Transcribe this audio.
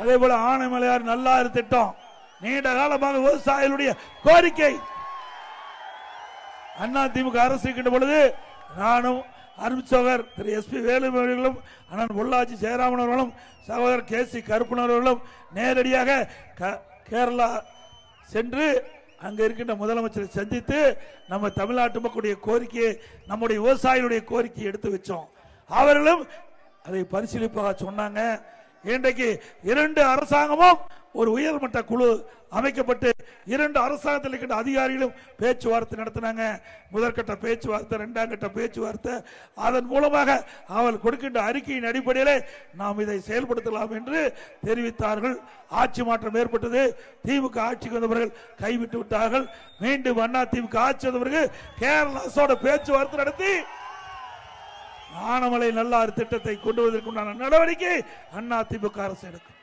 அதே போல ஆனைமலையார் நல்லாறு திட்டம். நீண்ட காலமாக விவசாயிகளுடைய கோரிக்கை. அண்ணா திமுக அரசு இருக்கின்ற பொழுது நானும் அருண்சோகர் திரு எஸ் பி வேலுமணிகளும் அண்ணன் பொள்ளாச்சி ஜெயராமன் அவர்களும் சகோதரர் கே சி கருப்பன் அவர்களும் நேரடியாக க- கேரளா சென்று அங்கே இருக்கின்ற முதலமைச்சரை சந்தித்து நம்ம தமிழ்நாட்டு மக்களுடைய கோரிக்கையை நம்முடைய விவசாயிகளுடைய கோரிக்கையை எடுத்து வச்சோம். அவர்களும் அதை பரிசீலிப்பாக சொன்னாங்க. இன்றைக்கு இரண்டு அரசாங்கமும் ஒரு உயர்மட்ட குழு அமைக்கப்பட்டு இரண்டு அரசாங்கத்தில் இருக்கின்ற அதிகாரிகளும் பேச்சுவார்த்தை நடத்தினாங்க. முதற்கட்ட பேச்சுவார்த்தை இரண்டாம் கட்ட பேச்சுவார்த்தை. அதன் மூலமாக அவள் கொடுக்கின்ற அறிக்கையின் அடிப்படையிலே நாம் இதை செயல்படுத்தலாம் என்று தெரிவித்தார்கள். ஆட்சி மாற்றம் ஏற்பட்டது. திமுக ஆட்சிக்கு வந்தவர்கள் கைவிட்டு விட்டார்கள். மீண்டும் அண்ணா திமுக ஆட்சி வந்தவர்கள் கேரள பேச்சுவார்த்தை நடத்தி ஆனமலை நல்லாறு திட்டத்தை கொண்டு வருவதற்குண்டான நடவடிக்கை அண்ணா திமுக அரசு எடுக்கும்.